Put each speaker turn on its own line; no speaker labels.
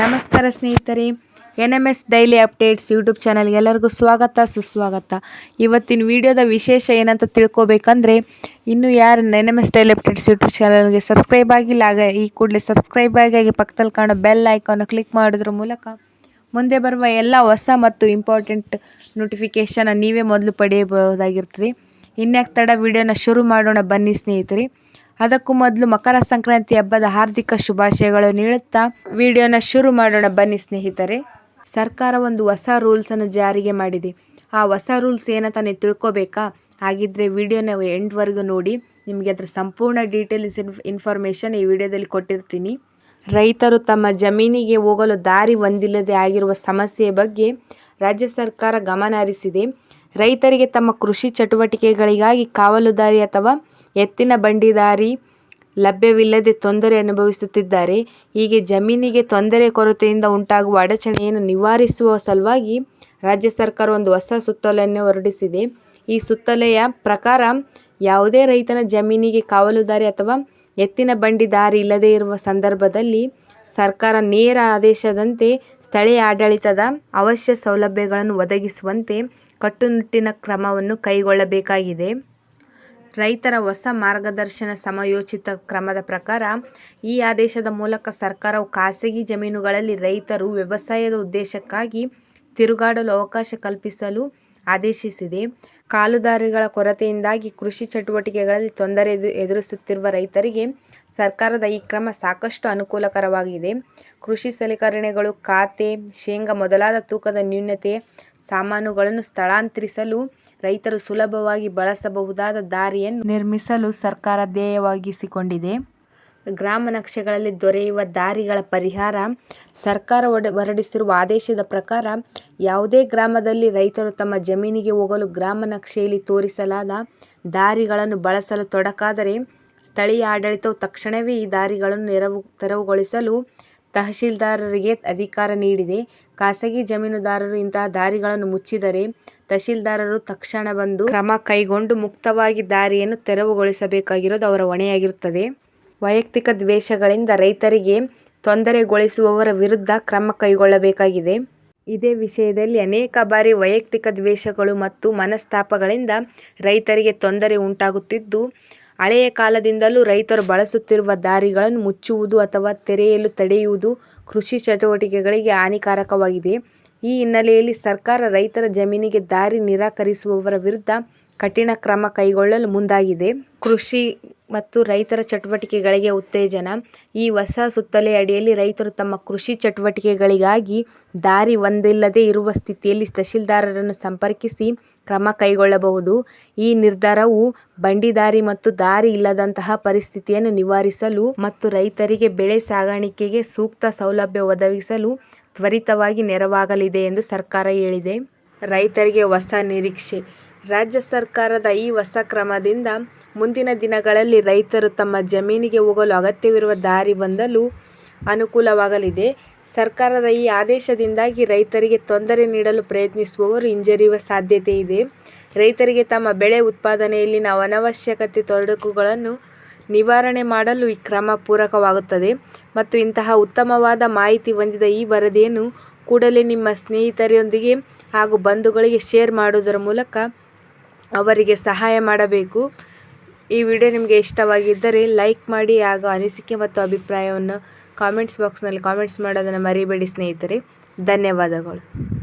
ನಮಸ್ಕಾರ ಸ್ನೇಹಿತರೆ N M S daily updates YouTube ಚಾನಲ್ಗೆ ಎಲ್ಲರಿಗೂ ಸ್ವಾಗತ, ಸುಸ್ವಾಗತ. ಇವತ್ತಿನ ವಿಡಿಯೋದ ವಿಶೇಷ ಏನಂತ ತಿಳ್ಕೊಬೇಕಂದ್ರೆ, ಇನ್ನು ಯಾರು N M S daily updates YouTube ಚಾನಲ್ಗೆ ಸಬ್ಸ್ಕ್ರೈಬ್ ಆಗಿಲ್ಲ, ಆಗ ಈ ಕೂಡಲೇ ಸಬ್ಸ್ಕ್ರೈಬ್ ಆಗಿ ಪಕ್ಕದಲ್ಲಿ ಕಾಣೋ ಬೆಲ್ ಐಕಾನ್ ಕ್ಲಿಕ್ ಮಾಡೋದ್ರ ಮೂಲಕ ಮುಂದೆ ಬರುವ ಎಲ್ಲ ಹೊಸ ಮತ್ತು ಇಂಪಾರ್ಟೆಂಟ್ ನೋಟಿಫಿಕೇಷನ್ ನೀವೇ ಮೊದಲು ಪಡೆಯಬಹುದಾಗಿರ್ತದೆ. ಇನ್ಯಾಕೆ ತಡ ವಿಡಿಯೋನ ಶುರು ಮಾಡೋಣ ಬನ್ನಿ ಸ್ನೇಹಿತರೆ. ಅದಕ್ಕೂ ಮೊದಲು ಮಕರ ಸಂಕ್ರಾಂತಿ ಹಬ್ಬದ ಹಾರ್ದಿಕ ಶುಭಾಶಯಗಳು ನೀಡುತ್ತಾ ವಿಡಿಯೋನ ಶುರು ಮಾಡೋಣ. ಬನ್ನಿ ಸ್ನೇಹಿತರೆ, ಸರ್ಕಾರ ಒಂದು ಹೊಸ ರೂಲ್ಸನ್ನು ಜಾರಿಗೆ ಮಾಡಿದೆ. ಆ ಹೊಸ ರೂಲ್ಸ್ ಏನಂತ ನೀವು ತಿಳ್ಕೊಬೇಕಾ? ಹಾಗಿದ್ದರೆ ವಿಡಿಯೋನ ಎಂಡ್ವರೆಗೂ ನೋಡಿ. ನಿಮಗೆ ಅದರ ಸಂಪೂರ್ಣ ಡೀಟೇಲ್ಸ್ ಇನ್ಫಾರ್ಮೇಷನ್ ಈ ವಿಡಿಯೋದಲ್ಲಿ ಕೊಟ್ಟಿರ್ತೀನಿ. ರೈತರು ತಮ್ಮ ಜಮೀನಿಗೆ ಹೋಗಲು ದಾರಿ ಹೊಂದಿಲ್ಲದೆ ಆಗಿರುವ ಸಮಸ್ಯೆಯ ಬಗ್ಗೆ ರಾಜ್ಯ ಸರ್ಕಾರ ಗಮನ ಹರಿಸಿದೆ. ರೈತರಿಗೆ ತಮ್ಮ ಕೃಷಿ ಚಟುವಟಿಕೆಗಳಿಗಾಗಿ ಕಾವಲುದಾರಿ ಅಥವಾ ಎತ್ತಿನ ಬಂಡಿದಾರಿ ಲಭ್ಯವಿಲ್ಲದೆ ತೊಂದರೆ ಅನುಭವಿಸುತ್ತಿದ್ದಾರೆ. ಹೀಗೆ ಜಮೀನಿಗೆ ತೊಂದರೆ ಕೊರತೆಯಿಂದ ಉಂಟಾಗುವ ಅಡಚಣೆಯನ್ನು ನಿವಾರಿಸುವ ಸಲುವಾಗಿ ರಾಜ್ಯ ಸರ್ಕಾರ ಒಂದು ಹೊಸ ಸುತ್ತೋಲೆಯನ್ನು ಹೊರಡಿಸಿದೆ. ಈ ಸುತ್ತಲೆಯ ಪ್ರಕಾರ ಯಾವುದೇ ರೈತನ ಜಮೀನಿಗೆ ಕಾವಲುದಾರಿ ಅಥವಾ ಎತ್ತಿನ ಬಂಡಿ ದಾರಿ ಇಲ್ಲದೇ ಇರುವ ಸಂದರ್ಭದಲ್ಲಿ ಸರ್ಕಾರ ನೇರ ಆದೇಶದಂತೆ ಸ್ಥಳೀಯ ಆಡಳಿತದ ಅವಶ್ಯ ಸೌಲಭ್ಯಗಳನ್ನು ಒದಗಿಸುವಂತೆ ಕಟ್ಟುನಿಟ್ಟಿನ ಕ್ರಮವನ್ನು ಕೈಗೊಳ್ಳಬೇಕಾಗಿದೆ. ರೈತರ ಹೊಸ ಮಾರ್ಗದರ್ಶನ ಸಮಯೋಚಿತ ಕ್ರಮದ ಪ್ರಕಾರ ಈ ಆದೇಶದ ಮೂಲಕ ಸರ್ಕಾರವು ಖಾಸಗಿ ಜಮೀನುಗಳಲ್ಲಿ ರೈತರು ವ್ಯವಸಾಯದ ಉದ್ದೇಶಕ್ಕಾಗಿ ತಿರುಗಾಡಲು ಅವಕಾಶ ಕಲ್ಪಿಸಲು ಆದೇಶಿಸಿದೆ. ಕಾಲುದಾರಿಗಳ ಕೊರತೆಯಿಂದಾಗಿ ಕೃಷಿ ಚಟುವಟಿಕೆಗಳಲ್ಲಿ ತೊಂದರೆ ಎದುರಿಸುತ್ತಿರುವ ರೈತರಿಗೆ ಸರ್ಕಾರದ ಈ ಕ್ರಮ ಸಾಕಷ್ಟು ಅನುಕೂಲಕರವಾಗಿದೆ. ಕೃಷಿ ಸಲಕರಣೆಗಳು, ಖಾತೆ, ಶೇಂಗಾ ಮೊದಲಾದ ತೂಕದ ನ್ಯೂನತೆ, ಸಾಮಾನುಗಳನ್ನು ಸ್ಥಳಾಂತರಿಸಲು ರೈತರು ಸುಲಭವಾಗಿ ಬಳಸಬಹುದಾದ ದಾರಿಯನ್ನು ನಿರ್ಮಿಸಲು ಸರ್ಕಾರ ಧ್ಯೇಯವಾಗಿಸಿಕೊಂಡಿದೆ. ಗ್ರಾಮ ನಕ್ಷೆಗಳಲ್ಲಿ ದೊರೆಯುವ ದಾರಿಗಳ ಪರಿಹಾರ ಸರ್ಕಾರ ಹೊರಡಿಸಿರುವ ಆದೇಶದ ಪ್ರಕಾರ ಯಾವುದೇ ಗ್ರಾಮದಲ್ಲಿ ರೈತರು ತಮ್ಮ ಜಮೀನಿಗೆ ಹೋಗಲು ಗ್ರಾಮ ನಕ್ಷೆಯಲ್ಲಿ ತೋರಿಸಲಾದ ದಾರಿಗಳನ್ನು ಬಳಸಲು ತೊಡಕಾದರೆ ಸ್ಥಳೀಯ ಆಡಳಿತವು ತಕ್ಷಣವೇ ಈ ದಾರಿಗಳನ್ನು ನೆರವು, ತೆರವುಗೊಳಿಸಲು ತಹಶೀಲ್ದಾರರಿಗೆ ಅಧಿಕಾರ ನೀಡಿದೆ. ಖಾಸಗಿ ಜಮೀನುದಾರರು ಇಂತಹ ದಾರಿಗಳನ್ನು ಮುಚ್ಚಿದರೆ ತಹಶೀಲ್ದಾರರು ತಕ್ಷಣ ಬಂದು ಕ್ರಮ ಕೈಗೊಂಡು ಮುಕ್ತವಾಗಿ ದಾರಿಯನ್ನು ತೆರವುಗೊಳಿಸಬೇಕಾಗಿರೋದು ಅವರ ಹೊಣೆಯಾಗಿರುತ್ತದೆ. ವೈಯಕ್ತಿಕ ದ್ವೇಷಗಳಿಂದ ರೈತರಿಗೆ ತೊಂದರೆಗೊಳಿಸುವವರ ವಿರುದ್ಧ ಕ್ರಮ ಕೈಗೊಳ್ಳಬೇಕಾಗಿದೆ. ಇದೇ ವಿಷಯದಲ್ಲಿ ಅನೇಕ ಬಾರಿ ವೈಯಕ್ತಿಕ ದ್ವೇಷಗಳು ಮತ್ತು ಮನಸ್ತಾಪಗಳಿಂದ ರೈತರಿಗೆ ತೊಂದರೆ ಉಂಟಾಗುತ್ತಿದ್ದು ಹಳೆಯ ಕಾಲದಿಂದಲೂ ರೈತರು ಬಳಸುತ್ತಿರುವ ದಾರಿಗಳನ್ನು ಮುಚ್ಚುವುದು ಅಥವಾ ತೆರೆಯಲು ತಡೆಯುವುದು ಕೃಷಿ ಚಟುವಟಿಕೆಗಳಿಗೆ ಹಾನಿಕಾರಕವಾಗಿದೆ. ಈ ಹಿನ್ನೆಲೆಯಲ್ಲಿ ಸರ್ಕಾರ ರೈತರ ಜಮೀನಿಗೆ ದಾರಿ ನಿರಾಕರಿಸುವವರ ವಿರುದ್ಧ ಕಠಿಣ ಕ್ರಮ ಕೈಗೊಳ್ಳಲು ಮುಂದಾಗಿದೆ. ಕೃಷಿ ಮತ್ತು ರೈತರ ಚಟುವಟಿಕೆಗಳಿಗೆ ಉತ್ತೇಜನ. ಈ ಹೊಸ ಸುತ್ತಲೆ ಅಡಿಯಲ್ಲಿ ರೈತರು ತಮ್ಮ ಕೃಷಿ ಚಟುವಟಿಕೆಗಳಿಗಾಗಿ ದಾರಿ ಒಂದಿಲ್ಲದೆ ಇರುವ ಸ್ಥಿತಿಯಲ್ಲಿ ತಹಶೀಲ್ದಾರರನ್ನು ಸಂಪರ್ಕಿಸಿ ಕ್ರಮ ಕೈಗೊಳ್ಳಬಹುದು. ಈ ನಿರ್ಧಾರವು ಬಂಡಿದಾರಿ ಮತ್ತು ದಾರಿ ಇಲ್ಲದಂತಹ ಪರಿಸ್ಥಿತಿಯನ್ನು ನಿವಾರಿಸಲು ಮತ್ತು ರೈತರಿಗೆ ಬೆಳೆ ಸಾಗಾಣಿಕೆಗೆ ಸೂಕ್ತ ಸೌಲಭ್ಯ ಒದಗಿಸಲು ತ್ವರಿತವಾಗಿ ನೆರವಾಗಲಿದೆ ಎಂದು ಸರ್ಕಾರ ಹೇಳಿದೆ. ರೈತರಿಗೆ ಹೊಸ ನಿರೀಕ್ಷೆ. ರಾಜ್ಯ ಸರ್ಕಾರದ ಈ ಹೊಸ ಕ್ರಮದಿಂದ ಮುಂದಿನ ದಿನಗಳಲ್ಲಿ ರೈತರು ತಮ್ಮ ಜಮೀನಿಗೆ ಹೋಗಲು ಅಗತ್ಯವಿರುವ ದಾರಿ ಹೊಂದಲು ಅನುಕೂಲವಾಗಲಿದೆ. ಸರ್ಕಾರದ ಈ ಆದೇಶದಿಂದಾಗಿ ರೈತರಿಗೆ ತೊಂದರೆ ನೀಡಲು ಪ್ರಯತ್ನಿಸುವವರು ಹಿಂಜರಿಯುವ ಸಾಧ್ಯತೆ ಇದೆ. ರೈತರಿಗೆ ತಮ್ಮ ಬೆಳೆ ಉತ್ಪಾದನೆಯಲ್ಲಿನ ಅನವಶ್ಯಕತೆ ತೊಡಕುಗಳನ್ನು ನಿವಾರಣೆ ಮಾಡಲು ಈ ಕ್ರಮ ಪೂರಕವಾಗುತ್ತದೆ ಮತ್ತು ಇಂತಹ ಉತ್ತಮವಾದ ಮಾಹಿತಿ ಹೊಂದಿದ ಈ ವರದಿಯನ್ನು ಕೂಡಲೇ ನಿಮ್ಮ ಸ್ನೇಹಿತರೊಂದಿಗೆ ಹಾಗೂ ಬಂಧುಗಳಿಗೆ ಶೇರ್ ಮಾಡುವುದರ ಮೂಲಕ ಅವರಿಗೆ ಸಹಾಯ ಮಾಡಬೇಕು. ಈ ವಿಡಿಯೋ ನಿಮಗೆ ಇಷ್ಟವಾಗಿದ್ದರೆ ಲೈಕ್ ಮಾಡಿ ಹಾಗೂ ಅನಿಸಿಕೆ ಮತ್ತು ಅಭಿಪ್ರಾಯವನ್ನು ಕಾಮೆಂಟ್ಸ್ ಬಾಕ್ಸ್ನಲ್ಲಿ ಕಾಮೆಂಟ್ಸ್ ಮಾಡೋದನ್ನು ಮರಿಬೇಡಿ ಸ್ನೇಹಿತರೆ. ಧನ್ಯವಾದಗಳು.